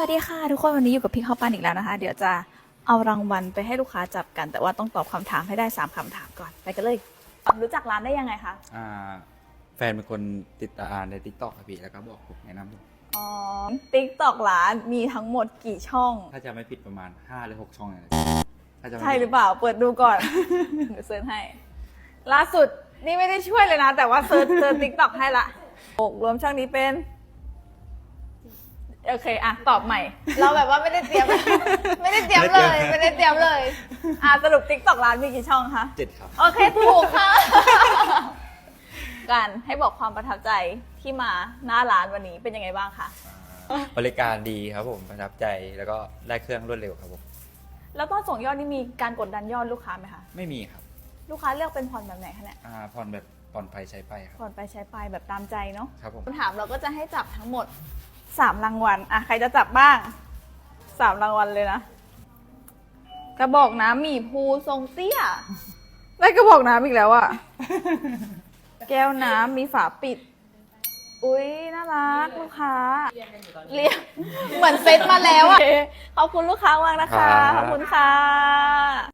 สวัสดีค่ะ ทุกคนวันนี้อยู่กับพี่ข้าวปั้นอีกแล้วนะคะ เดี๋ยวจะเอารางวัลไปให้ลูกค้าจับกัน แต่ว่าต้องตอบคำถามให้ได้ 3คำถามก่อน ไปกันเลยรู้จักร้านได้ยังไงคะอ่าแฟนเป็นคนติดตามในทิกตอกครับพี่แล้วก็บอกผมแนะนำผมอ๋อติ๊กตอกร้านมีทั้งหมดกี่ช่อง ถ้าจะไม่ผิดประมาณ 5 หรือ 6 ช่องเลยถ้าจะไม่ใช่ผิดหรือเปล่าเปิดดูก่อนเดี๋ยวเซิร์ชให้ ล่าสุดนี่ไม่ได้ช่วยเลยนะ แต่ว่าเซิร์ชเซิร์ชติ๊กตอกให้ละหกรวมช่องนี้เป็น โอเคอะตอบใหม่ เราแบบว่าไม่ได้เตรียม ไม่ได้เตรียมเลย ไม่ได้เตรียมเลย อะสรุปติ๊กตอกร้านมีกี่ช่องคะเจ็ดครับ โอเคถูกค่ะกันให้บอกความประทับใจที่มาหน้าร้านวันนี้เป็นยังไงบ้างคะบริการดีครับผมประทับใจแล้วก็ได้เครื่องรวดเร็วครับผมแล้วตอนส่งยอดนี่มีการกดดันยอดลูกค้าไหมคะไม่มีครับ ลูกค้าเลือกเป็นผ่อนแบบไหนคะเนี่ยอ่าผ่อนแบบผ่อนไปใช้ไปครับผ่อนไปใช้ไปแบบตามใจเนาะครับผมคำถามเราก็จะให้จับทั้งหมด สามรางวัลอะใครจะจับบ้างสามรางวัลเลยนะกระบอกน้ำหมีภูทรงเตี้ยได้กระบอกน้ำอีกแล้วอะแก้วน้ำมีฝาปิด อุ้ยน่ารักลูกค้าเรียงเหมือนเซตมาแล้วอะขอบคุณลูกค้ามากนะคะครับขอบคุณค่ะ